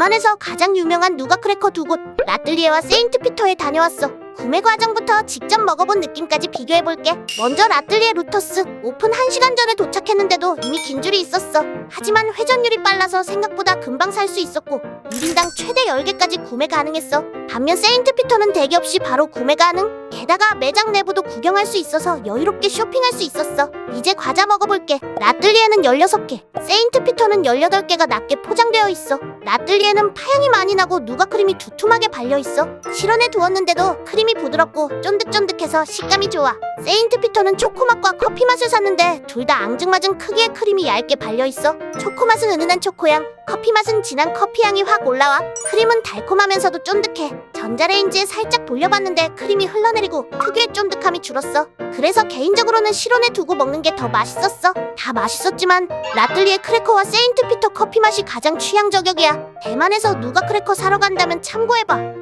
대만에서 가장 유명한 누가 크래커 두 곳 라틀리에와 세인트 피터에 다녀왔어. 구매 과정부터 직접 먹어본 느낌까지 비교해볼게. 먼저 라틀리에 루터스 오픈 1시간 전에 도착했는데도 이미 긴 줄이 있었어. 하지만 회전율이 빨라서 생각보다 금방 살 수 있었고 1인당 최대 10개까지 구매 가능했어. 반면 세인트 피터는 대기 없이 바로 구매 가능. 게다가 매장 내부도 구경할 수 있어서 여유롭게 쇼핑할 수 있었어. 이제 과자 먹어볼게. 라틀리에는 16개, 세인트 피터는 18개가 낮게 포장되어 있어. 라틀리에는 파향이 많이 나고 누가 크림이 두툼하게 발려 있어. 실온에 두었는데도 크림이 부드럽고 쫀득쫀득해서 식감이 좋아. 세인트 피터는 초코맛과 커피 맛을 샀는데 둘 다 앙증맞은 크기의 크림이 얇게 발려 있어. 초코 맛은 은은한 초코향, 커피 맛은 진한 커피 향이 확 올라와. 크림은 달콤하면서도 쫀득해. 전자레인지에 살짝 돌려봤는데 크림이 흘러내리고 특유의 쫀득함이 줄었어. 그래서 개인적으로는 실온에 두고 먹는 게 더 맛있었어. 다 맛있었지만 라틀리의 크래커와 세인트 피터 커피 맛이 가장 취향 저격이야. 대만에서 누가 크래커 사러 간다면 참고해봐.